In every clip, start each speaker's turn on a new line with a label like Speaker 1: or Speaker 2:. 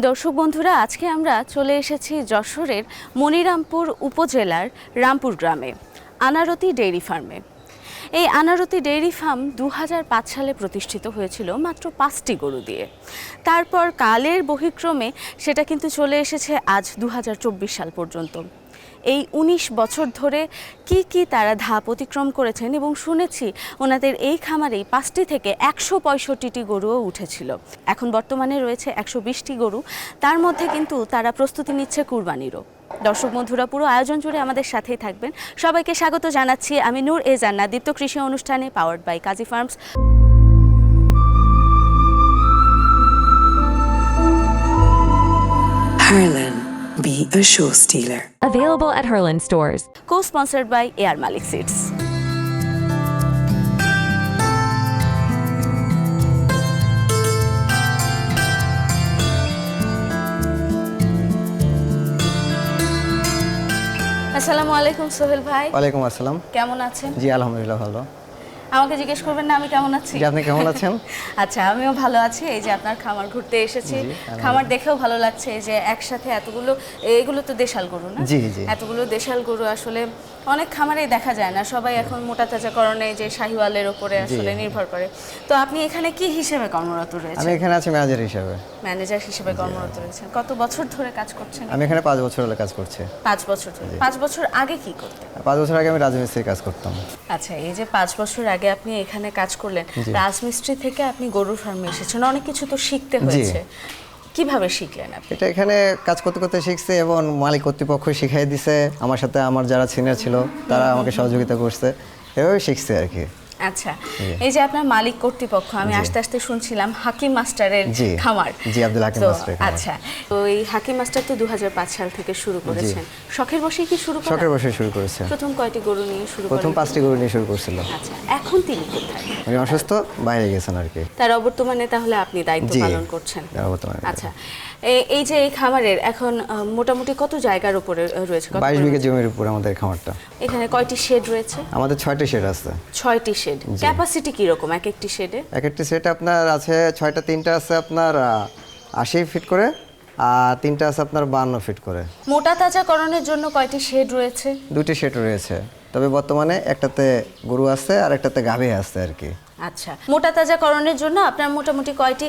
Speaker 1: দর্শক বন্ধুরা, আজকে আমরা চলে এসেছি যশোরের মনিরামপুর উপজেলার রামপুর গ্রামে, আনারতি ডেইরি ফার্মে। এই আনারতি ডেইরি ফার্ম দু হাজার পাঁচ সালে প্রতিষ্ঠিত হয়েছিল মাত্র পাঁচটি গরু দিয়ে। তারপর কালের বহিক্রমে সেটা কিন্তু চলে এসেছে আজ দু হাজার চব্বিশ সাল পর্যন্ত। এই ১৯ বছর ধরে কি কি তারা ধাপ অতিক্রম করেছেন এবং শুনেছি ওনাদের এই খামারেই পাঁচটি থেকে একশো পঁয়ষট্টিটি গরুও উঠেছিল। এখন বর্তমানে রয়েছে একশো বিশটি গরু। তার মধ্যে কিন্তু তারা প্রস্তুতি নিচ্ছে কুরবানিরও। দর্শক বন্ধুরা পুরো আয়োজন জুড়ে আমাদের সাথেই থাকবেন। সবাইকে স্বাগত জানাচ্ছি আমি নূর এ জান্না দীপ্ত কৃষি অনুষ্ঠানে powered by Kazi Farms.
Speaker 2: Harlan, be a show stealer.
Speaker 3: Available at Herland stores.
Speaker 1: Co sponsored by air Malik seeds আসসালামু আলাইকুম সোহেল ভাই।
Speaker 4: ওয়ালাইকুম আসসালাম।
Speaker 1: কেমন আছেন?
Speaker 4: জি আলহামদুলিল্লাহ ভালো।
Speaker 1: আমাকে জিজ্ঞেস করবেন না আমি কেমন আছি?
Speaker 4: আপনি কেমন আছেন?
Speaker 1: আচ্ছা আমিও ভালো আছি। এই যে আপনার খামার ঘুরতে এসেছি। খামার দেখেও ভালো লাগছে এই যে একসাথে এতগুলো এগুলো তো দেশাল গরু না?
Speaker 4: জি, জি।
Speaker 1: এতগুলো দেশাল গরু আসলে অনেক খামারেই দেখা যায় না। সবাই এখন মোটা তাজাকরণে যে শাহিওয়ালের উপরে আসলে নির্ভর করে। তো আপনি এখানে কি হিসেবে কর্মরত রয়েছেন?
Speaker 4: আমি এখানে আছি ম্যানেজার হিসাবে।
Speaker 1: ম্যানেজার হিসেবে কর্মরত রয়েছেন। কত বছর ধরে কাজ করছেন?
Speaker 4: আমি এখানে পাঁচ বছর হলে কাজ করছি।
Speaker 1: পাঁচ বছর ধরে। পাঁচ বছর আগে কি করতেন?
Speaker 4: পাঁচ বছর আগে আমি রাজমিস্ত্রির কাজ করতাম।
Speaker 1: আচ্ছা এই যে পাঁচ বছর আগে আপনি এখানে কাজ করলেন রাজমিস্ত্রি থেকে আপনি গরুর ফার্মে এসেছেন। অনেক কিছু তো শিখতে হয়েছে। কীভাবে শিখলেন আপনি?
Speaker 4: এটা এখানে কাজ করতে করতে শিখছে এবং মালিক কর্তৃপক্ষ শিখাই দিছে। আমার সাথে আমার যারা সিনিয়র ছিল তারা আমাকে সহযোগিতা করছে। এভাবে শিখছে আর কি।
Speaker 1: আচ্ছা এই যে আপনার মালিক কর্তৃপক্ষ আমি আস্তে আস্তে শুনছিলাম হাকিম মাস্টারের খামার।
Speaker 4: জি, আব্দুল হাকিম খামার।
Speaker 1: আচ্ছা তো এই হাকিম মাস্টার তো দু সাল থেকে শুরু করেছেন। শখের বসেই কি শুরু
Speaker 4: শখের
Speaker 1: করেন
Speaker 4: বসে শুরু করেছে।
Speaker 1: প্রথম কয়টি গরু নিয়ে শুরু
Speaker 4: প্রথম পাঁচটি গরু নিয়ে শুরু করছিল।
Speaker 1: আচ্ছা এখন তিনি কোথায়?
Speaker 4: উনি অসুস্থ বাইরে গেছেন আর কি।
Speaker 1: তার অবর্তমানে তাহলে আপনি দায়িত্ব পালন করছেন।
Speaker 4: তার বর্তমানে
Speaker 1: আচ্ছা এই যে এই খামারের এখন মোটামুটি কত জায়গার উপরে রয়েছে? কত
Speaker 4: বাইশ? বিঘা জমির উপর আমাদের খামারটা।
Speaker 1: এখানে কয়টি শেড রয়েছে?
Speaker 4: আমাদের ছয়টি শেড আছে।
Speaker 1: ছয়টি শেড ক্যাপাসিটি কি রকম এক একটি শেডে
Speaker 4: এক একটি শেড আপনার আছে ছয়টা তিনটা আছে আপনার আশি ফিট করে আর তিনটা আছে আপনার বান্ন ফিট করে।
Speaker 1: মোটা তাজা তাজাকরণের জন্য কয়টি শেড রয়েছে?
Speaker 4: দুটি শেড রয়েছে। তবে বর্তমানে একটাতে গরু আছে আর একটাতে গাভী আছে আর কি।
Speaker 1: আচ্ছা মোটা তাজাকরণের জন্য আপনার মোটামুটি কয়টি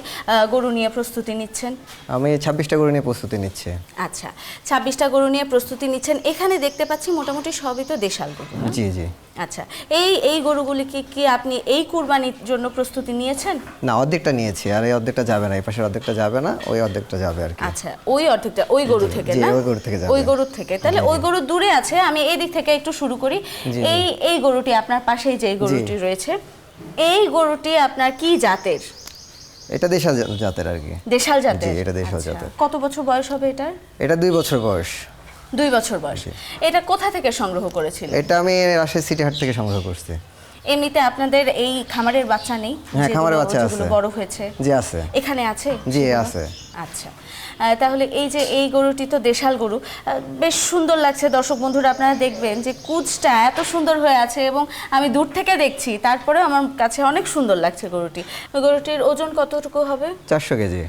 Speaker 1: গরু নিয়ে প্রস্তুতি নিচ্ছেন?
Speaker 4: আমি ছাব্বিশটা গরু নিয়ে প্রস্তুতি নিচ্ছি।
Speaker 1: আচ্ছা ছাব্বিশটা গরু নিয়ে প্রস্তুতি নিচ্ছেন। এখানে দেখতে পাচ্ছি মোটামুটি সবই তো দেশাল গরু
Speaker 4: জি জি।
Speaker 1: আচ্ছা এই এই গরুগুলি কি কি আপনি এই কুরবানির জন্য প্রস্তুতি নিয়েছেন?
Speaker 4: না অর্ধেকটা নিয়েছি আর এই অর্ধেকটা যাবে না এই পাশের অর্ধেকটা যাবে না ওই অর্ধেকটা যাবে আর কি।
Speaker 1: আচ্ছা ওই অর্ধেকটা ওই গরু থেকে না?
Speaker 4: ওই গরু থেকে যাবে।
Speaker 1: ওই গরুর থেকে তাহলে ওই গরু দূরে আছে আমি এই দিক থেকে একটু শুরু করি। এই এই গরুটি আপনার পাশেই যে গরুটি রয়েছে এই গরুটি আপনার কি জাতের?
Speaker 4: এটা দেশাল জাতের আর কি।
Speaker 1: দেশাল জাতের?
Speaker 4: জি, এটা দেশাল
Speaker 1: আচ্ছা।
Speaker 4: জাতের।
Speaker 1: কত বছর বয়স হবে এটার?
Speaker 4: এটা দুই বছর বয়স।
Speaker 1: দুই বছর বয়স। এটা কোথা থেকে সংগ্রহ করেছিল
Speaker 4: এটা আমি রাজশাহী সিটি হাট থেকে সংগ্রহ করছি।
Speaker 1: এমনিতে আপনাদের এই খামারের বাচ্চা নেই?
Speaker 4: হ্যাঁ, খামারের বাচ্চা আছে।
Speaker 1: বড় হয়েছে।
Speaker 4: জি আছে।
Speaker 1: এখানে আছে
Speaker 4: জি, আছে।
Speaker 1: আচ্ছা। তাহলে এই যে এই গরুটি তো দেশাল গরু বেশ সুন্দর লাগছে। দর্শক বন্ধুরা আপনারা দেখবেন যে কুচটা এত সুন্দর হয়ে আছে এবং আমি দূর থেকে দেখছি তারপরে আমার কাছে অনেক সুন্দর লাগছে গরুটি। গরুটির ওজন কতটুকু হবে?
Speaker 4: চারশো কেজি।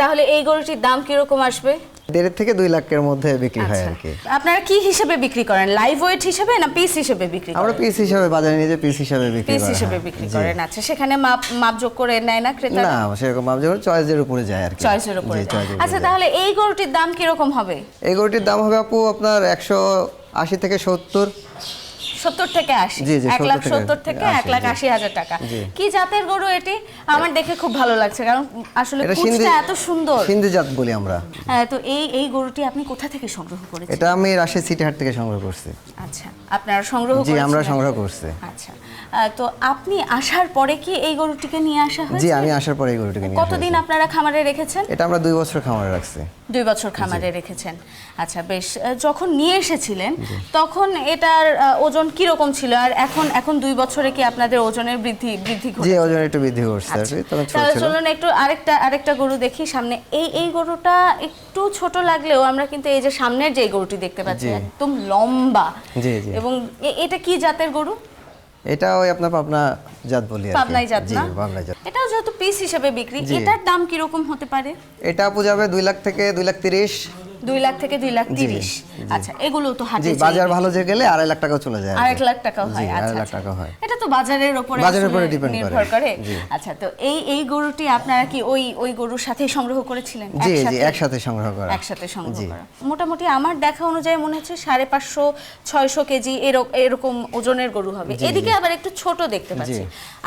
Speaker 1: তাহলে এই গরুটির দাম কীরকম আসবে?
Speaker 4: দেড় থেকে দুই লাখের মধ্যে বিক্রি হয়
Speaker 1: আচ্ছা।
Speaker 4: আর কি
Speaker 1: আপনারা কি হিসেবে বিক্রি করেন? লাইভ ওয়েট হিসেবে না পিস হিসেবে বিক্রি
Speaker 4: আমরা পিস হিসাবে বাজারে নিয়ে যে পিস হিসাবে বিক্রি
Speaker 1: পিস হিসেবে বিক্রি। করেন। আচ্ছা সেখানে মাপ মাপযোগ করে নেয় না ক্রেতা
Speaker 4: না সেরকম যখন চয়েসের উপরে যায় আর কি
Speaker 1: চয়েসের উপরে আচ্ছা তাহলে এই গরুটির দাম কীরকম হবে?
Speaker 4: এই গরুটির দাম হবে আপু আপনার একশো আশি থেকে সত্তর।
Speaker 1: সত্তর থেকে আশি। এক লাখ
Speaker 4: 70 থেকে
Speaker 1: সত্তর থেকে এক
Speaker 4: 80
Speaker 1: লাখ আশি হাজার টাকা। কি জাতের গরু এটি? আমার দেখে খুব ভালো লাগছে কারণ আসলে কুচটা এত সুন্দর।
Speaker 4: সিন্ধু জাত বলি আমরা।
Speaker 1: হ্যাঁ, তো এই এই গরুটি আপনি কোথা থেকে সংগ্রহ করেছেন?
Speaker 4: এটা আমি রাশি সিটি হাট থেকে সংগ্রহ করছি।
Speaker 1: আচ্ছা আপনারা সংগ্রহ
Speaker 4: জি আমরা সংগ্রহ করছি।
Speaker 1: আচ্ছা তো আপনি আসার পরে কি এই গরুটিকে নিয়ে আসা হয়েছে?
Speaker 4: জি আমি আসার পরে এই গরুটিকে নিয়ে
Speaker 1: কতদিন আপনারা খামারে রেখেছেন?
Speaker 4: এটা আমরা দুই বছর খামারে রাখছি।
Speaker 1: দুই বছর খামারে রেখেছেন। আচ্ছা বেশ যখন নিয়ে এসেছিলেন তখন এটার ওজন কি রকম ছিল? আর এখন এখন দুই বছরে কি আপনাদের ওজনের বৃদ্ধি বৃদ্ধি
Speaker 4: জি ওজন একটু বৃদ্ধি আর তখন ছোট
Speaker 1: তাহলে চলুন একটু আরেকটা আরেকটা গরু দেখি সামনে। এই এই গরুটা একটু ছোট লাগলেও আমরা কিন্তু এই যে সামনের যে গরুটি দেখতে পাচ্ছি একদম লম্বা।
Speaker 4: জি, জি।
Speaker 1: এবং এটা কি জাতের গরু?
Speaker 4: এটা ওই আপনার পাবনা জাত বলি
Speaker 1: পাবনাই জাত না?
Speaker 4: পাবনা জাত।
Speaker 1: এটাও যেহেতু পিস হিসেবে বিক্রি এটার দাম কীরকম হতে পারে?
Speaker 4: এটা আপু যাবে দুই লাখ থেকে দুই লাখ তিরিশ।
Speaker 1: দুই লাখ থেকে দুই লাখ তিরিশ। আচ্ছা এগুলো তো হাটে
Speaker 4: বাজার ভালো যে গেলে আড়াই লাখ টাকাও চলে যায়।
Speaker 1: এক লাখ টাকাও হয়
Speaker 4: আড়াই লাখ
Speaker 1: আচ্ছা।
Speaker 4: টাকা হয়।
Speaker 1: এটা তো বাজারের উপরে
Speaker 4: বাজারের উপরে depend করে।
Speaker 1: আচ্ছা তো এই এই গরুটি আপনারা কি ওই ওই গরুর সাথেই সংগ্রহ করেছিলেন?
Speaker 4: জি জি
Speaker 1: একসাথে?
Speaker 4: সংগ্রহ করা।
Speaker 1: একসাথে সংগ্রহ করা। মোটামুটি আমার দেখা অনুযায়ী মনে হচ্ছে সাড়ে পাঁচশো ছয়শো কেজি এরকম ওজনের গরু হবে। এদিকে আবার একটু ছোট দেখতে পাচ্ছি।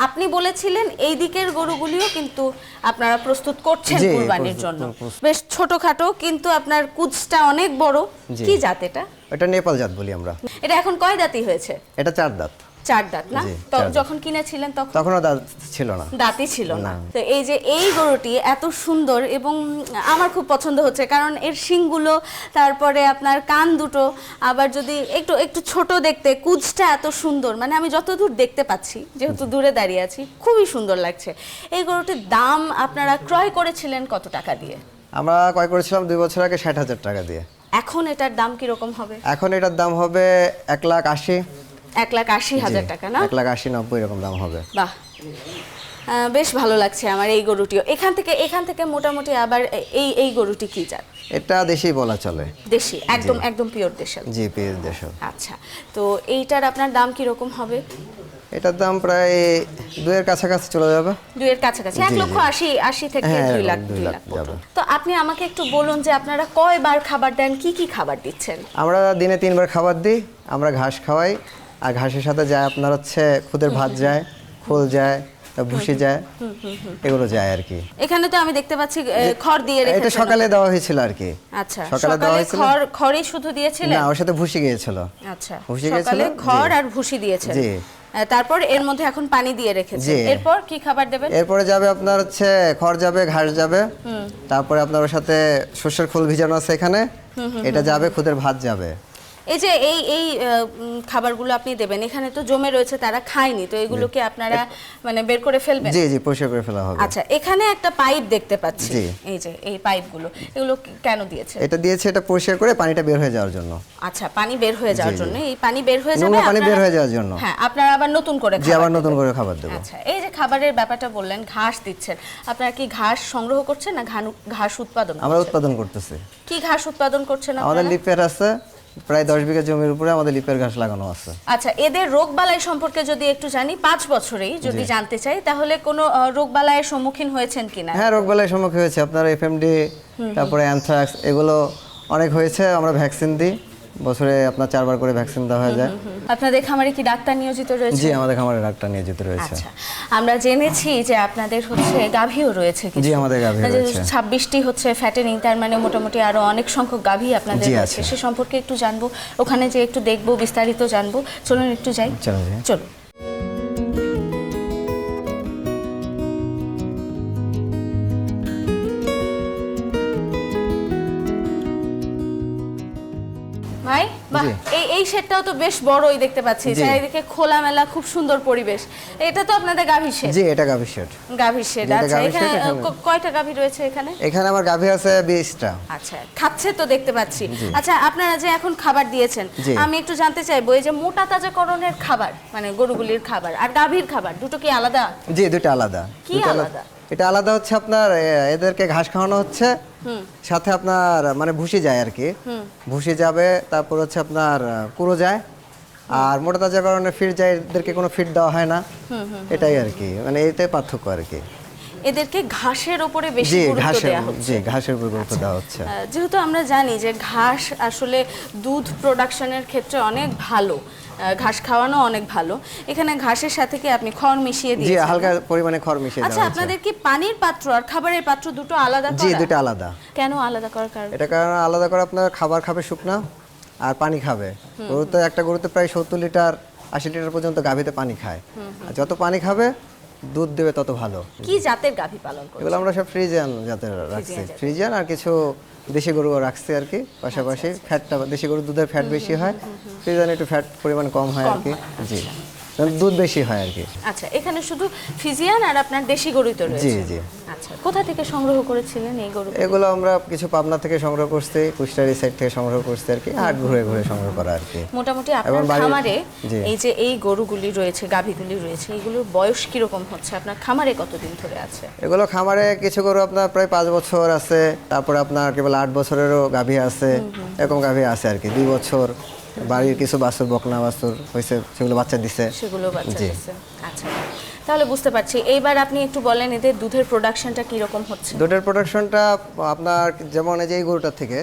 Speaker 1: আপনি বলেছিলেন এই দিকের গরুগুলিও কিন্তু আপনারা প্রস্তুত করছেন কুরবানির জন্য। বেশ ছোটখাটো কিন্তু আপনার কুচটা অনেক বড়। কি জাত এটা?
Speaker 4: এটা নেপাল জাত বলি আমরা।
Speaker 1: এটা এখন কয় দাঁতই হয়েছে?
Speaker 4: এটা চার দাঁত।
Speaker 1: চার দাঁত না? যখন কিনেছিলেন তখন?
Speaker 4: তখনও দাঁত ছিল না।
Speaker 1: দাঁতই ছিল না।
Speaker 4: না।
Speaker 1: তো এই যে এই গরুটি এত সুন্দর এবং আমার খুব পছন্দ হচ্ছে কারণ এর শিংগুলো তারপরে আপনার কান দুটো আবার যদি একটু একটু ছোট দেখতে কুচটা এত সুন্দর। মানে আমি যতদূর দেখতে পাচ্ছি যেহেতু দূরে দাঁড়িয়ে আছি খুবই সুন্দর লাগছে। এই গরুটির দাম আপনারা ক্রয় করেছিলেন কত টাকা দিয়ে?
Speaker 4: আমরা ক্রয় করেছিলাম দুই বছর আগে ষাট হাজার টাকা দিয়ে।
Speaker 1: এখন এটার দাম কীরকম হবে?
Speaker 4: এখন এটার দাম হবে এক লাখ আশি।
Speaker 1: এক লাখ আশি হাজার টাকা না?
Speaker 4: এক লাখ আশি নব্বই এরকম দাম হবে।
Speaker 1: বাহ। বেশ ভালো লাগছে আমার এই গরুটিও। এখান থেকে এখান থেকে মোটামুটি আবার এই এই গরুটি কি জাত?
Speaker 4: এটা দেশি বলা চলে।
Speaker 1: দেশি একদম একদম পিওর দেশাল
Speaker 4: জি পিওর দেশ।
Speaker 1: আচ্ছা তো এইটার আপনার দাম কীরকম হবে?
Speaker 4: এটার দাম প্রায় দুইয়ের কাছাকাছি চলে যাবে।
Speaker 1: দুইয়ের কাছাকাছি এক লক্ষ। আশি আশি থেকে
Speaker 4: হ্যাঁ,
Speaker 1: দুই লাখ
Speaker 4: দুই লাখ।
Speaker 1: তো আপনি আমাকে একটু বলুন যে আপনারা কয়বার খাবার দেন কি কি খাবার দিচ্ছেন?
Speaker 4: আমরা দিনে তিনবার খাবার দিই আমরা ঘাস খাওয়াই আর ঘাসের সাথে যায় আপনার হচ্ছে খুদের ভাত যায় খোল যায় ভুসি যায় এগুলো যায় আর কি।
Speaker 1: এখানে তো আমি দেখতে পাচ্ছি খড় দিয়ে
Speaker 4: এটা সকালে দেওয়া হয়েছিল আর কি।
Speaker 1: আচ্ছা
Speaker 4: সকালে দেওয়া হয়েছিল।
Speaker 1: খড় খড়ই শুধু দিয়েছিলেন?
Speaker 4: না ওর সাথে ভুসি গিয়েছিল।
Speaker 1: আচ্ছা
Speaker 4: ভুসি গেছিল?
Speaker 1: খড় আর ভুসি দিয়েছেন।
Speaker 4: জি।
Speaker 1: তারপর এর মধ্যে এখন পানি দিয়ে
Speaker 4: রেখেছি
Speaker 1: এরপর কি খাবার দেবেন?
Speaker 4: এরপরে যাবে আপনার হচ্ছে খড় যাবে ঘাস যাবে। তারপরে আপনার ওর সাথে শস্যের খোল ভিজানো আছে এখানে। এটা যাবে খুদের ভাত যাবে।
Speaker 1: এই যে এই এই খাবারগুলো আপনি দেবেন এখানে তো জমে রয়েছে তারা খায়নি তো এগুলোকে আপনারা মানে বের করে ফেলবেন?
Speaker 4: জি জি পরিষ্কার করে ফেলা হবে।
Speaker 1: আচ্ছা এখানে একটা পাইপ দেখতে পাচ্ছি। এই যে এই পাইপগুলো এগুলো কেন দিয়েছে
Speaker 4: এটা দিয়েছে এটা পরিষ্কার করে পানিটা বের হয়ে যাওয়ার জন্য।
Speaker 1: আচ্ছা পানি বের হয়ে যাওয়ার। জন্য। এই পানি বের হয়ে যাবে
Speaker 4: পানি বের হয়ে যাওয়ার জন্য।
Speaker 1: হ্যাঁ আপনারা আবার নতুন করে
Speaker 4: জি আবার নতুন করে খাবার দেবো।
Speaker 1: আচ্ছা এই যে খাবারের ব্যাপারটা বললেন ঘাস দিচ্ছেন। আপনারা কি ঘাস সংগ্রহ করছেন না ঘাস উৎপাদন
Speaker 4: আমরা উৎপাদন করতেছি।
Speaker 1: কি ঘাস উৎপাদন করছেন
Speaker 4: আমাদের? লিপের আছে প্রায় দশ বিঘা জমির উপরে আমাদের লিপের ঘাস লাগানো আছে।
Speaker 1: আচ্ছা এদের রোগ বালাই সম্পর্কে যদি একটু জানি পাঁচ বছরেই যদি জানতে চাই তাহলে কোনো রোগ রোগবালাইয়ের সম্মুখীন হয়েছেন কিনা?
Speaker 4: হ্যাঁ রোগ বেলায় সম্মুখীন হয়েছে। আপনার এফএমডি তারপরে অ্যানথ্রাক্স এগুলো অনেক হয়েছে আমরা ভ্যাকসিন দিই। বছরে আপনার চারবার করে ভ্যাকসিন দেওয়া হয়ে যায়।
Speaker 1: আপনাদের খামারে কি ডাক্তার নিয়োজিত রয়েছে?
Speaker 4: জি আমাদের খামারে ডাক্তার নিয়োজিত রয়েছে।
Speaker 1: আচ্ছা। আমরা জেনেছি যে আপনাদের হচ্ছে গাভীও রয়েছে কিছু।
Speaker 4: জি, আমাদের গাভী রয়েছে।
Speaker 1: ছাব্বিশটি হচ্ছে ফ্যাটেনিং তার মানে মোটামুটি আরও অনেক সংখ্যক গাভী আপনাদের রয়েছে।
Speaker 4: আছে।
Speaker 1: সে সম্পর্কে একটু জানব। ওখানে যে একটু দেখব বিস্তারিত জানব। চলুন একটু যাই।
Speaker 4: চলো যাই।
Speaker 1: চলুন। এই এই শেডটাও তো বেশ বড়ই দেখতে পাচ্ছি। চারিদিকে খোলামেলা খুব সুন্দর পরিবেশ। এটা তো আপনাদের গাভী শেড?
Speaker 4: জি এটা গাভীর শেড।
Speaker 1: গাভীর শেড আচ্ছা এখানে কয়টা গাভী রয়েছে এখানে?
Speaker 4: এখানে আমার গাভী আছে বিশটা।
Speaker 1: আচ্ছা খাচ্ছে তো দেখতে পাচ্ছি। আচ্ছা আপনারা যে এখন খাবার দিয়েছেন আমি একটু জানতে চাইব এই যে মোটা তাজা তাজাকরণের খাবার মানে গরুগুলির খাবার আর গাভীর খাবার দুটো কি আলাদা?
Speaker 4: জি দুটো আলাদা।
Speaker 1: কি আলাদা?
Speaker 4: এটা আলাদা হচ্ছে আপনার এদেরকে ঘাস খাওয়ানো হচ্ছে সাথে আপনার মানে ভুসি যায় আর কি ভুসি যাবে তারপর হচ্ছে আপনার কুড়ো যায়। আর মোটা তাজা কারণে ফিট যায় এদেরকে কোনো ফিট দেওয়া হয় না। এটাই আর কি মানে এটাই পার্থক্য আর কি
Speaker 1: এদেরকে ঘাসের উপরে বেশি গুরুত্ব
Speaker 4: ঘাসের
Speaker 1: দেওয়া হচ্ছে।
Speaker 4: জি ঘাসের উপর গুরুত্ব দেওয়া হচ্ছে।
Speaker 1: যেহেতু আমরা জানি যে ঘাস আসলে দুধ প্রোডাকশনের ক্ষেত্রে অনেক ভালো। ঘাস খাওয়ানো অনেক ভালো। এখানে ঘাসের সাথে কি আপনি খড় মিশিয়ে
Speaker 4: জি হালকা পরিমাণে খড় মিশিয়ে
Speaker 1: আচ্ছা আপনাদের কি পানির পাত্র আর খাবারের পাত্র দুটো আলাদা
Speaker 4: জি দুটো আলাদা।
Speaker 1: কেন আলাদা করার কারণ?
Speaker 4: এটা কারণ আলাদা করে আপনার খাবার খাবে শুকনা আর পানি খাবে। গরুতে একটা গরুতে প্রায় সত্তর লিটার আশি লিটার পর্যন্ত গাভীতে পানি খায়। আর যত পানি খাবে দুধ দেবে তত ভালো।
Speaker 1: কি জাতের গাভী পালন করে
Speaker 4: এগুলো আমরা সব ফ্রিজিয়ান জাতের রাখছি। ফ্রিজিয়ান আর কিছু দেশি গরু রাখছে আর কি পাশাপাশি ফ্যাটটা দেশি গরুর দুধের ফ্যাট বেশি হয় সেই জন্য একটু ফ্যাট পরিমাণ কম হয় আর কি। জি। দুধ বেশি হয় আর কি।
Speaker 1: আচ্ছা এখানে শুধু ফিজিয়ান আর আপনার দেশি গরুই তো রয়েছে।
Speaker 4: জি, জি।
Speaker 1: আচ্ছা কোথা থেকে সংগ্রহ করেছিলেন এই গরু
Speaker 4: এগুলো আমরা কিছু পাবনা থেকে সংগ্রহ করছি কুষ্টারি সাইড থেকে সংগ্রহ করছি আর কি হাট ঘুরে ঘুরে সংগ্রহ করা আর কি।
Speaker 1: মোটামুটি আপনার খামারে এই যে এই গরুগুলি রয়েছে গাভীগুলি রয়েছে এগুলোর বয়স কীরকম হচ্ছে? আপনার খামারে কতদিন ধরে আছে?
Speaker 4: এগুলো খামারে কিছু গরু আপনার প্রায় পাঁচ বছর আছে তারপরে আপনার কেবল আট বছরেরও গাভী আছে এরকম গাভী আছে আর কি দুই বছর। বাড়ির কিছু বাছুর বকনা বাছুর হয়েছে সেগুলো বাচ্চা দিছে।
Speaker 1: সেগুলো বাচ্চা
Speaker 4: জি।
Speaker 1: দিচ্ছে আচ্ছা। তাহলে বুঝতে পারছি। এইবার আপনি একটু বলেন এদের দুধের প্রোডাকশনটা কীরকম হচ্ছে?
Speaker 4: দুধের প্রোডাকশনটা আপনার যেমন এই যে এই গরুটার থেকে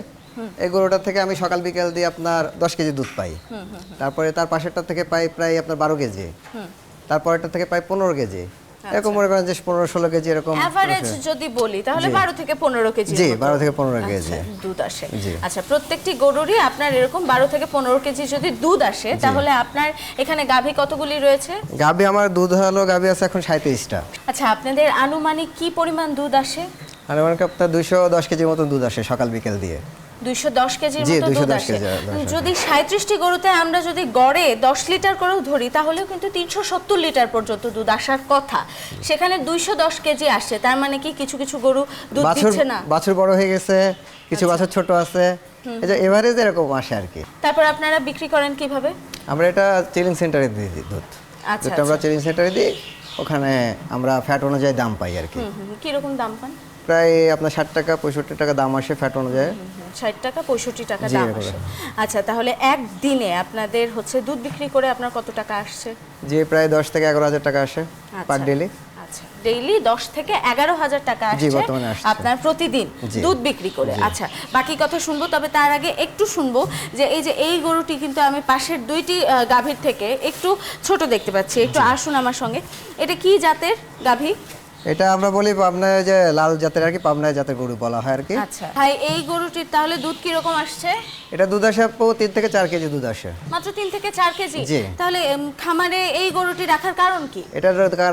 Speaker 4: এই গরুটার থেকে আমি সকাল বিকেল দিয়ে আপনার দশ কেজি দুধ পাই। তারপরে তার পাশেরটা থেকে পাই প্রায় আপনার বারো কেজি। তারপরেরটা থেকে পাই পনেরো কেজি। এরকম মনে করেন যে পনেরো ষোলো কেজি এরকম
Speaker 1: অ্যাভারেজ যদি বলি তাহলে বারো থেকে পনেরো কেজি
Speaker 4: জি, 12 থেকে 15 কেজি।
Speaker 1: দুধ আসে। আচ্ছা প্রত্যেকটি গরুরই আপনার এরকম বারো থেকে পনেরো কেজি যদি দুধ আসে তাহলে আপনার এখানে গাভী কতগুলি রয়েছে?
Speaker 4: গাভী আমার দুধ হলো গাভী আছে এখন সাঁত্রিশটা
Speaker 1: আচ্ছা আপনাদের আনুমানিক কি পরিমাণ দুধ আসে?
Speaker 4: আনুমানিক আপনার দুইশো দশ কেজির মতো দুধ আসে সকাল বিকেল দিয়ে।
Speaker 1: দুইশো দশ কেজির মতো দুধ আসে।
Speaker 4: আসে।
Speaker 1: যদি সাঁত্রিশটি গরুতে আমরা যদি গড়ে দশ লিটার করেও ধরি তাহলেও কিন্তু তিনশো সত্তর লিটার পর্যন্ত দুধ আসার কথা। সেখানে দুইশো দশ কেজি আসছে তার মানে কি কিছু কিছু গরু দুধ দিচ্ছে না? আচ্ছা।
Speaker 4: বাছুর বড় হয়ে গেছে কিছু বাছুর ছোট আছে। যে এভারেজ এরকম আসে আর কি।
Speaker 1: তারপর আপনারা বিক্রি করেন কীভাবে?
Speaker 4: আমরা এটা চিলিং সেন্টারে দিই দিই দুধ।
Speaker 1: আচ্ছা,
Speaker 4: আমরা
Speaker 1: আচ্ছা।
Speaker 4: চিলিং সেন্টারে দিই ওখানে আমরা ফ্যাট অনুযায়ী দাম পাই আর কি।
Speaker 1: কীরকম দাম পান?
Speaker 4: প্রায় আপনার ষাট টাকা পঁয়ষট্টি টাকা দাম আসে ফ্যাট অনুযায়ী।
Speaker 1: ষাট টাকা পঁয়ষট্টি টাকা দাম আসে। আচ্ছা তাহলে একদিনে আপনাদের হচ্ছে দুধ বিক্রি করে আপনার কত টাকা আসছে?
Speaker 4: যে প্রায় দশ থেকে এগারো হাজার টাকা আসে পার ডেলি।
Speaker 1: আচ্ছা। ডেইলি দশ থেকে এগারো হাজার টাকা আসছে আপনার প্রতিদিন দুধ বিক্রি করে। আচ্ছা বাকি কথা শুনব তবে তার আগে একটু শুনব যে এই যে এই গরুটি কিন্তু আমি পাশের দুইটি গাভীর থেকে একটু ছোট দেখতে পাচ্ছি। একটু আসুন আমার সঙ্গে। এটা কি জাতের গাভী?
Speaker 4: এটা আমরা বলি পাবনায় যে লাল জাতের আর কি পাবনায় জাতের গরু বলা হয় আর কি।
Speaker 1: আচ্ছা। ভাই এই গরুটির তাহলে দুধ কি রকম আসছে?
Speaker 4: এটা দুধ আসে আপু তিন থেকে চার কেজি দুধ আসে।
Speaker 1: মাত্র তিন থেকে চার কেজি?
Speaker 4: জি।
Speaker 1: তাহলে উম, খামারে এই গরুটি রাখার কারণ কি?
Speaker 4: এটা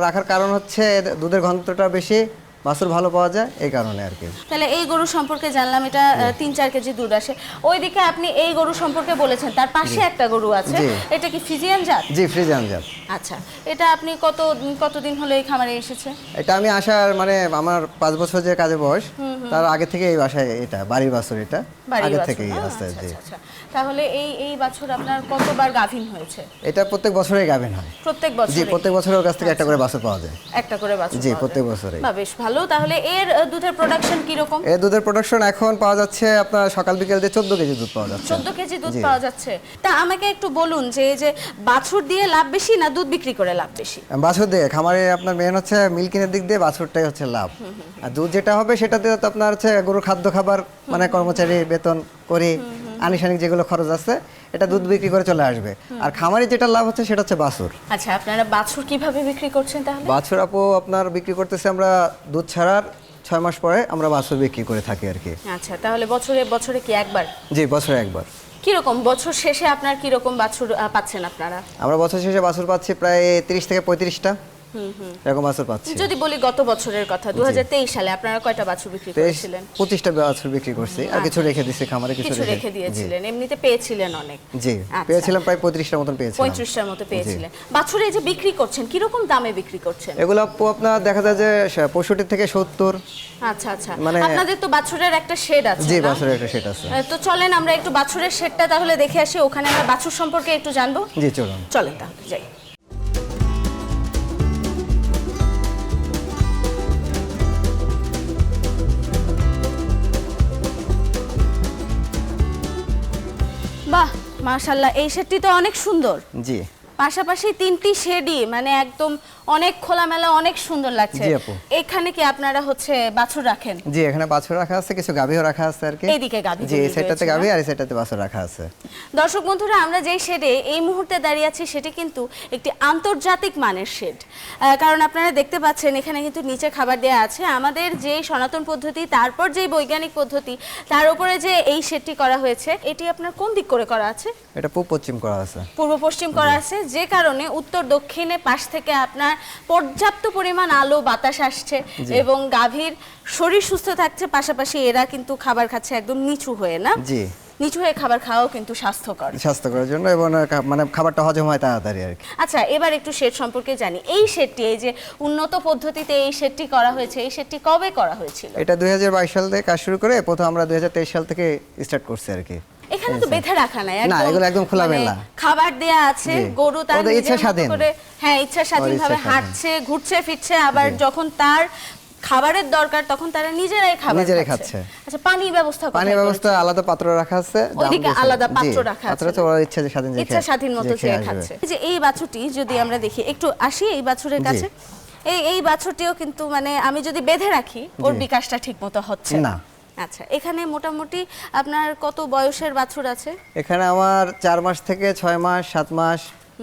Speaker 4: রাখার কারণ হচ্ছে দুধের ঘনত্বটা বেশি বাছুর ভালো পাওয়া যায় এই কারণে আর কি।
Speaker 1: তাহলে এই গরু সম্পর্কে জানলাম এটা তিন চার কেজি দুধ আসে। ওইদিকে আপনি এই গরু সম্পর্কে বলেছেন তার পাশে একটা গরু আছে। এটা কি ফিজিয়ান জাত?
Speaker 4: জি ফ্রিজান জাত।
Speaker 1: আচ্ছা এটা আপনি কত কতদিন হলো এই খামারে এসেছে?
Speaker 4: এটা আমি আসার মানে আমার পাঁচ বছর যে কাজে বয়স তার আগে থেকে এই বাসায় এটা বাড়ির বাছুর এটা আগে
Speaker 1: বাছুর,
Speaker 4: থেকেই আছে
Speaker 1: আচ্ছা,
Speaker 4: জি।
Speaker 1: আচ্ছা, আচ্ছা। তাহলে এই এই বাছুর আপনার কতবার গাভিন হয়েছে?
Speaker 4: এটা প্রত্যেক বছরেই গাভিন হয়।
Speaker 1: প্রত্যেক বছর
Speaker 4: জি
Speaker 1: বছর
Speaker 4: প্রত্যেক বছরের কাছ থেকে একটা করে বাছুর পাওয়া যায়।
Speaker 1: একটা করে বাছুর
Speaker 4: জি, প্রত্যেক
Speaker 1: যায়।
Speaker 4: বছরেই।
Speaker 1: বেশ ভালো। তাহলে এর দুধের প্রোডাকশন কি রকম
Speaker 4: এই দুধের প্রোডাকশন এখন পাওয়া যাচ্ছে আপনার সকাল বিকেল দিয়ে চোদ্দ কেজি দুধ পাওয়া যাচ্ছে।
Speaker 1: চোদ্দ কেজি দুধ পাওয়া যাচ্ছে। তা আমাকে একটু বলুন যে এই যে বাছুর দিয়ে লাভ বেশি না দুধ বিক্রি করে লাভ বেশি?
Speaker 4: বাছুর দিয়ে খামারে আপনার মেন হচ্ছে মিল্কিনের দিক দিয়ে বাছুরটাই হচ্ছে লাভ। আর দুধ যেটা হবে সেটা দিয়ে তো আপনার হচ্ছে গরুর খাদ্য খাবার মানে কর্মচারী বেতন করে। আনুষ্ঠানিক যেগুলো খরচ আছে এটা দুধ বিক্রি করে চলে আসবে। আর খামারে যেটা লাভ হচ্ছে সেটা হচ্ছে বাছুর।
Speaker 1: আচ্ছা আপনারা বাছুর কীভাবে বিক্রি করছেন তাহলে?
Speaker 4: বাছুর আপু আপনার বিক্রি করতেছে আমরা দুধ ছাড়ার ছয় মাস পরে আমরা বাছুর বিক্রি করে থাকি আর কি।
Speaker 1: আচ্ছা তাহলে বছরে বছরে কি একবার?
Speaker 4: জি বছরে একবার।
Speaker 1: কীরকম বছর শেষে আপনার কীরকম বাছুর পাচ্ছেন আপনারা?
Speaker 4: আমরা বছর শেষে বাছুর পাচ্ছি প্রায় তিরিশ থেকে পঁয়ত্রিশটা। এরকম বাছুর পাচ্ছি।
Speaker 1: যদি বলি গত বছরের কথা দু সালে আপনারা কয়টা বাছুর বিক্রি করেছিলেন?
Speaker 4: বাছুর বিক্রি করছি আর কিছু রেখে দিচ্ছি খামারে কিছু
Speaker 1: রেখে দিয়েছিলেন এমনিতে পেয়েছিলেন অনেক।
Speaker 4: জি
Speaker 1: আচ্ছা।
Speaker 4: পেয়েছিলাম প্রায় মতন পেয়েছিলাম।
Speaker 1: মতো পেয়েছিলেন। বাছুরে এই যে বিক্রি করছেন কীরকম দামে বিক্রি করছেন?
Speaker 4: এগুলো আপনার দেখা যায় যে পঁয়ষট্টি থেকে সত্তর।
Speaker 1: আচ্ছা আচ্ছা।
Speaker 4: মানে-
Speaker 1: আপনাদের তো বাছুরের একটা শেড আছে
Speaker 4: জি বাছুরের একটা সেট আছে।
Speaker 1: তো চলেন আমরা একটু বাছুরের শেডটা তাহলে দেখে আসি ওখানে আমরা বাছুর সম্পর্কে একটু জানব।
Speaker 4: জি চলুন।
Speaker 1: চলেন তাহলে যাই। মাশাল্লাহ এই সেটটি তো অনেক সুন্দর।
Speaker 4: জি।
Speaker 1: পাশাপাশি তিনটি শেডই মানে একদম অনেক খোলামেলা অনেক সুন্দর লাগছে।
Speaker 4: জি, আপু।
Speaker 1: এখানে কি আপনারা হচ্ছে বাছুর রাখেন?
Speaker 4: জি এখানে বাছুর রাখা আছে কিছু গাভীও রাখা আছে আর কি।
Speaker 1: এইদিকে গাভী
Speaker 4: জি এই সাইডটাতে গাভী আর এই সাইডটাতে বাছুর রাখা আছে।
Speaker 1: দর্শক বন্ধুরা আমরা যেই শেডে এই মুহূর্তে দাঁড়িয়ে আছি সেটি কিন্তু একটি আন্তর্জাতিক মানের শেড। কারণ আপনারা দেখতে পাচ্ছেন এখানে কিন্তু নিচে খাবার দেওয়া আছে। আমাদের যে সনাতন পদ্ধতি তারপর যে বৈজ্ঞানিক পদ্ধতি তার উপরে যে এই শেডটি করা হয়েছে এটি আপনার কোন দিক করে করা আছে?
Speaker 4: এটা পূব পশ্চিম করা আছে।
Speaker 1: পূর্ব পশ্চিম করা আছে যে কারণে উত্তর দক্ষিণে পাশ থেকে আপনার পর্যাপ্ত পরিমাণ আলো বাতাস আসছে এবং গাভীর শরীর সুস্থ থাকছে পাশাপাশি এরা কিন্তু খাবার খাচ্ছে একদম নিচু হয়ে না?
Speaker 4: জি।
Speaker 1: নিচু হয়ে খাবার খাওয়াও কিন্তু স্বাস্থ্যকর।
Speaker 4: স্বাস্থ্যকরের জন্য এবং মানে খাবারটা হজম হয় তাড়াতাড়ি আর কি।
Speaker 1: আচ্ছা এবার একটু শেড সম্পর্কে জানি। এই শেডটি এই যে উন্নত পদ্ধতিতে এই শেডটি করা হয়েছে এই শেডটি কবে করা হয়েছিল?
Speaker 4: এটা দুই হাজার বাইশ সাল থেকে কাজ শুরু করে প্রথম আমরা দুই হাজার তেইশ সাল থেকে স্টার্ট করছি আর কি।
Speaker 1: এখানে তো বেঁধে রাখা নাই
Speaker 4: না, এগুলো একদম খোলামেলা।
Speaker 1: খাবার দেয়া আছে গরু তার
Speaker 4: ইচ্ছা স্বাধীন।
Speaker 1: করে হ্যাঁ ইচ্ছা স্বাধীনভাবে
Speaker 4: স্বাধীন।
Speaker 1: হাঁটছে ঘুরছে ফিরছে আবার যখন তার খাবারের দরকার তখন তারা নিজেরাই খাবার
Speaker 4: নিজেরাই
Speaker 1: খাচ্ছে। আচ্ছা পানি ব্যবস্থা
Speaker 4: পানি ব্যবস্থা আলাদা পাত্র রাখা আছে দিয়েছে।
Speaker 1: আলাদা পাত্র রাখা আছে।
Speaker 4: পাত্র তো ওর ইচ্ছা যে স্বাধীন
Speaker 1: ইচ্ছা স্বাধীন মতো
Speaker 4: খেয়ে
Speaker 1: সে খাচ্ছে এই যে এই বাছুরটি যদি আমরা দেখি একটু আসি এই বাছুরের কাছে। এই এই বাছুরটিও কিন্তু মানে আমি যদি বেঁধে রাখি ওর বিকাশটা ঠিক মতো হচ্ছে
Speaker 4: না।
Speaker 1: আচ্ছা এখানে মোটামুটি আপনার কত বয়সের বাছুর আছে?
Speaker 4: এখানে আমার চার মাস থেকে ছয় মাস, সাত মাস।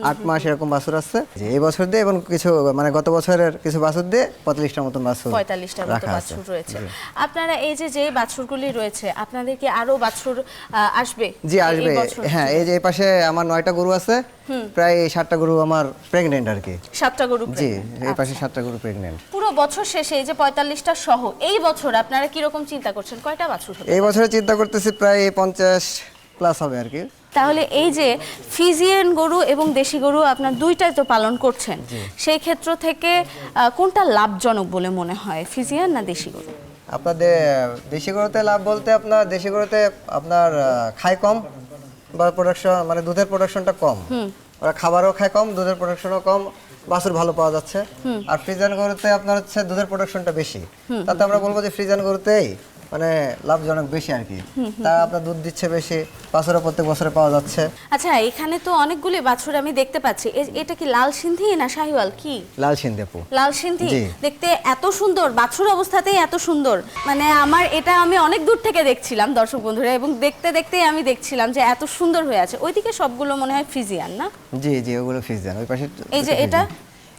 Speaker 4: আট মাস এরকম বাছুর আছে। এই বছর দিয়ে এবং কিছু মানে গত বছরের কিছু বাছুর দিয়ে পঁয়তাল্লিশটার মতন বাছুর
Speaker 1: পঁয়তাল্লিশটার মতো বাছুর রয়েছে। আপনারা এই যে যে বাছুরগুলি রয়েছে আপনাদের কি আরও বাছুর আসবে?
Speaker 4: জি আসবে। হ্যাঁ এই যে এই পাশে আমার নয়টা গরু আছে। প্রায় সাতটা গরু আমার প্রেগনেন্ট আর কি।
Speaker 1: সাতটা গরু
Speaker 4: জি এই পাশে
Speaker 1: আচ্ছা।
Speaker 4: সাতটা গরু প্রেগনেন্ট
Speaker 1: পুরো বছর শেষে এই যে পঁয়তাল্লিশটা সহ এই বছর আপনারা কীরকম চিন্তা করছেন? কয়টা বাছুর
Speaker 4: এই বছরে চিন্তা করতেছি প্রায় পঞ্চাশ প্লাস হবে আর কি।
Speaker 1: তাহলে এই যে ফিজিয়ান গরু এবং দেশি গরু আপনার দুইটাই তো পালন করছেন। সেই ক্ষেত্র থেকে কোনটা লাভজনক বলে মনে হয় ফিজিয়ান না দেশি গরু?
Speaker 4: আপনাদের দেশি গরুতে লাভ বলতে আপনার দেশি গরুতে আপনার খায় কম বা প্রোডাকশন মানে দুধের প্রোডাকশনটা কম। ওরা খাবারও খায় কম দুধের প্রোডাকশনও কম বাছুর ভালো পাওয়া যাচ্ছে। আর ফ্রিজান গরুতে আপনার হচ্ছে দুধের প্রোডাকশনটা বেশি। তাতে আমরা বলব যে ফ্রিজান গরুতেই মানে লাভজনক বেশি আর কি। তা আপনার দুধ দিচ্ছে বেশি বাছুরও প্রত্যেক বছরে পাওয়া যাচ্ছে।
Speaker 1: আচ্ছা এখানে তো অনেকগুলি বাছুর আমি দেখতে পাচ্ছি। এটা কি লাল সিন্ধি না শাহিওয়াল? কি?
Speaker 4: লাল সিন্ধেপু
Speaker 1: লাল সিন্ধি? দেখতে এত সুন্দর বাছুর অবস্থাতেই এত সুন্দর। মানে আমার এটা আমি অনেক দূর থেকে দেখছিলাম দর্শক বন্ধুরা এবং দেখতে দেখতে আমি দেখছিলাম যে এত সুন্দর হয়ে আছে। ওইদিকে সবগুলো মনে হয় ফ্রিজিয়ান না?
Speaker 4: জি জি ওগুলো ফ্রিজিয়ান ওই পাশে
Speaker 1: এই যে এটা?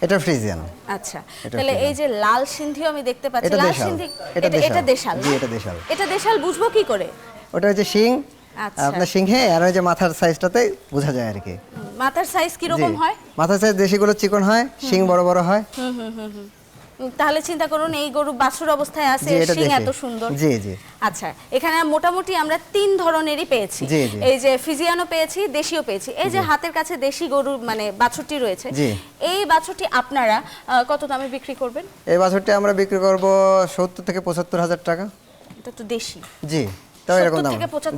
Speaker 4: এটা ফ্রিজিয়ান।
Speaker 1: আচ্ছা তাহলে এই যে লাল সিন্ধিও আমি দেখতে পাচ্ছি। লাল সিন্ধি
Speaker 4: এটা
Speaker 1: এটা
Speaker 4: দেশাল। জি, এটা দেশাল।
Speaker 1: এটা দেশাল বুঝব কি করে?
Speaker 4: ওটা হচ্ছে শিং।
Speaker 1: আচ্ছা।
Speaker 4: আপনার সিংহে আর ওই যে মাথার সাইজটাতে বোঝা যায় আর কি।
Speaker 1: মাথার সাইজ কি রকম হয়?
Speaker 4: মাথার সাইজ দেশিগুলো চিকন হয় শিং বড় বড় হয়।
Speaker 1: উম, তাহলে চিন্তা করুন এই গরু বাছুর অবস্থায় আছে শিং এত সুন্দর।
Speaker 4: জি, জি।
Speaker 1: আচ্ছা এখানে মোটামুটি আমরা তিন ধরনেরই পেয়েছি। এই যে ফিজিয়ানও পেয়েছি দেশিও পেয়েছি। এই যে হাতের কাছে দেশি গরু মানে বাছুরটি রয়েছে। এই বাছুরটি আপনারা কত দামে বিক্রি করবেন?
Speaker 4: এই বাছরটি আমরা বিক্রি করব সত্তর থেকে পঁচাত্তর হাজার টাকা।
Speaker 1: এটা তো দেশি।
Speaker 4: জি তাও এরকম দাম।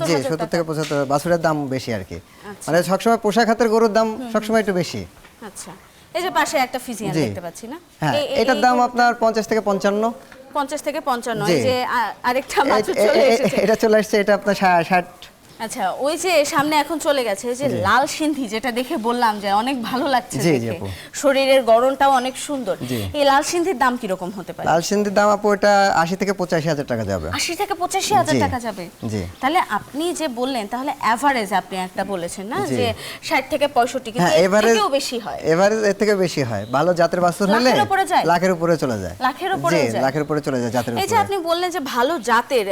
Speaker 4: জি
Speaker 1: হাজার
Speaker 4: সত্তর
Speaker 1: টাকা।
Speaker 4: থেকে পঁচাত্তর বাছুরের দাম বেশি আর কি।
Speaker 1: আচ্ছা।
Speaker 4: মানে সবসময় পোশাক হাতের গরুর দাম সবসময় একটু বেশি।
Speaker 1: আচ্ছা। এই যে পাশে একটা ফিজিয়ান দেখতে পাচ্ছি না?
Speaker 4: হ্যাঁ এটার দাম আপনার পঞ্চাশ থেকে পঞ্চান্ন।
Speaker 1: পঞ্চাশ থেকে পঞ্চান্ন
Speaker 4: জি।
Speaker 1: এই যে আ- আরেকটা
Speaker 4: এ-
Speaker 1: চলে এসেছে।
Speaker 4: এটা চলে আসছে এটা আপনার ষা- ষাট
Speaker 1: আচ্ছা ওই যে সামনে এখন চলে গেছে যে লাল সিন্ধি যেটা দেখে বললাম যে অনেক ভালো লাগছে দেখে। শরীরের গড়নটাও অনেক সুন্দর। এই লাল সিন্ধির দাম কীরকম হতে পারে?
Speaker 4: লাল সিন্ধির দাম আপু এটা আশি থেকে পঁচাশি হাজার টাকা যাবে।
Speaker 1: আশি থেকে পঁচাশি হাজার
Speaker 4: জি,
Speaker 1: টাকা যাবে।
Speaker 4: জি।
Speaker 1: তাহলে আপনি যে বললেন তাহলে অ্যাভারেজ আপনি একটা বলেছেন না? যে ষাট থেকে পঁয়ষট্টি কিন্তু
Speaker 4: হ্যাঁ
Speaker 1: থেকেও বেশি হয়।
Speaker 4: এভারেজ এর থেকে বেশি হয়। ভালো জাতের বাছুর হলে
Speaker 1: লাখের উপরে যায়?
Speaker 4: লাখের উপরে চলে যায়।
Speaker 1: লাখের উপরে যায়?
Speaker 4: লাখের উপরে চলে যায় জাতের
Speaker 1: এই যে আপনি বললেন যে ভালো জাতের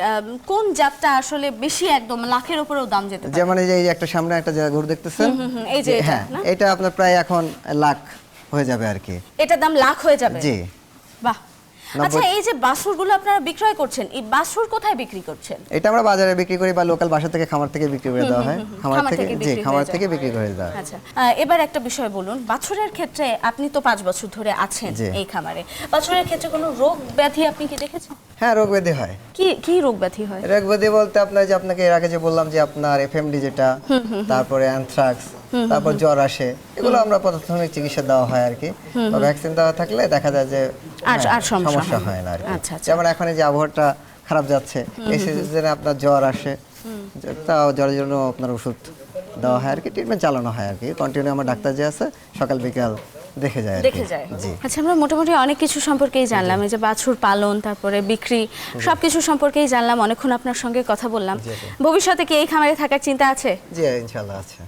Speaker 1: কোন জাতটা আসলে বেশি একদম লাখের উপরেও দাম যেতে পারে।
Speaker 4: যেমন এই যে একটা সামনে একটা জায়গা ঘুরে দেখতেছেন?
Speaker 1: এই যে এটা,
Speaker 4: হ্যাঁ এটা আপনার প্রায় এখন লাখ হয়ে যাবে আর কি।
Speaker 1: এটার দাম লাখ হয়ে যাবে?
Speaker 4: জি।
Speaker 1: বাহ। আচ্ছা এই যে বাছুরগুলো আপনারা বিক্রয় করছেন এই বাছুর কোথায় বিক্রি করছেন?
Speaker 4: এটা আমরা বাজারে বিক্রি করি বা লোকাল বাসা থেকে খামার থেকে বিক্রি করে দেওয়া হয়। খামার থেকে জি খামার থেকে বিক্রি করে দেওয়া হয়।
Speaker 1: আচ্ছা এবার একটা বিষয় বলুন বাছুরের ক্ষেত্রে আপনি তো পাঁচ বছর ধরে আছেন এই খামারে। বাছুরের ক্ষেত্রে কোনো রোগ ব্যাধি আপনি কি দেখেছেন?
Speaker 4: হ্যাঁ রোগ ব্যাধি হয়।
Speaker 1: কি কি রোগ ব্যাধি হয়?
Speaker 4: রোগ ব্যাধি বলতে আপনার যে আপনাকে এর আগে যে বললাম যে আপনার এফএমডি যেটা তারপরে অ্যানথ্রাক্স তারপর জ্বর আসে এগুলো আমরা প্রাথমিক চিকিৎসা দেওয়া হয় আর কি। ভ্যাকসিন দেওয়া থাকলে দেখা যায় যে
Speaker 1: আর-
Speaker 4: হ্যাঁ,
Speaker 1: সমস্যা হয়
Speaker 4: না
Speaker 1: আচ্ছা, আচ্ছা।
Speaker 4: যেমন এখন এই যে আবহাওয়াটা খারাপ যাচ্ছে এই সিজনে আপনার জ্বর আসে তাও জ্বরের জন্য আপনার ওষুধ দেওয়া হয় আর কি ট্রিটমেন্ট চালানো হয় আর কি। কন্টিনিউ আমার ডাক্তার যে আছে সকাল বিকাল দেখে যায়
Speaker 1: দেখে যায়। আচ্ছা আমরা মোটামুটি অনেক কিছু সম্পর্কেই জানলাম এই যে বাছুর পালন তারপরে বিক্রি সবকিছু সম্পর্কেই জানলাম অনেকক্ষণ আপনার সঙ্গে কথা বললাম। ভবিষ্যতে কি এই খামারে থাকার চিন্তা আছে?
Speaker 4: জি আছে।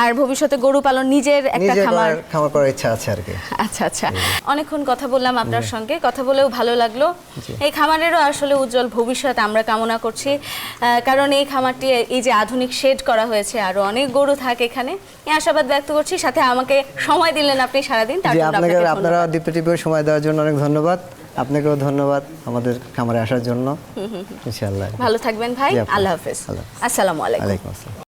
Speaker 1: আর ভবিষ্যতে গরু পালন নিজের একটা খামার।
Speaker 4: খামার করার ইচ্ছা আছে আর কি
Speaker 1: আচ্ছা। আচ্ছা অনেকক্ষণ কথা বললাম আপনার সঙ্গে। কথা বলেও ভালো লাগল। এই খামারেরও আসলে উজ্জ্বল ভবিষ্যৎ আমরা কামনা করছি। কারণ এই খামারটি এই যে আধুনিক শেড করা হয়েছে আরও অনেক গরু থাকে এখানে। এই আশাবাদ ব্যক্ত করছি সাথে আমাকে সময় দিলেন আপনি সারাদিন তার জন্য
Speaker 4: আপনাকে আপনারা। দীপ্ত টিভির সময় দেওয়ার জন্য অনেক ধন্যবাদ। আপনাকেও ধন্যবাদ আমাদের খামারে আসার জন্য। ইনশাআল্লাহ।
Speaker 1: ভালো থাকবেন ভাই। আল্লাহ হাফেজ। আসসালামু আলাইকুম।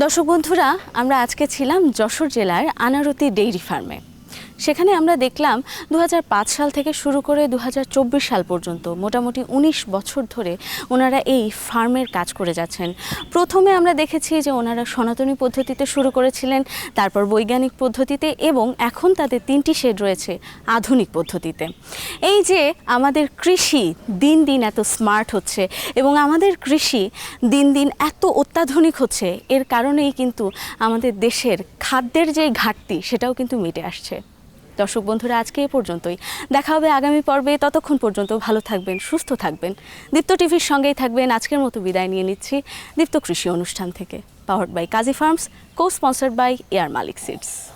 Speaker 1: দর্শক বন্ধুরা আমরা আজকে ছিলাম যশোর জেলার আনারতি ডেইরি ফার্মে। সেখানে আমরা দেখলাম দু হাজার পাঁচ সাল থেকে শুরু করে দু হাজার চব্বিশ সাল পর্যন্ত মোটামুটি ১৯ বছর ধরে ওনারা এই ফার্মের কাজ করে যাচ্ছেন। প্রথমে আমরা দেখেছি যে ওনারা সনাতনী পদ্ধতিতে শুরু করেছিলেন, তারপর বৈজ্ঞানিক পদ্ধতিতে এবং এখন তাদের তিনটি শেড রয়েছে আধুনিক পদ্ধতিতে। এই যে আমাদের কৃষি দিন দিন এত স্মার্ট হচ্ছে এবং আমাদের কৃষি দিন দিন এত অত্যাধুনিক হচ্ছে, এর কারণেই কিন্তু আমাদের দেশের খাদ্যের যে ঘাটতি সেটাও কিন্তু মিটে আসছে। দর্শক বন্ধুরা, আজকে এ পর্যন্তই। দেখা হবে আগামী পর্বে। ততক্ষণ পর্যন্ত ভালো থাকবেন, সুস্থ থাকবেন। দীপ্ত টিভির সঙ্গেই থাকবেন। আজকের মতো বিদায় নিয়ে নিচ্ছি দীপ্ত কৃষি অনুষ্ঠান থেকে। Powered by Kazi Farms co sponsored by air Malik seeds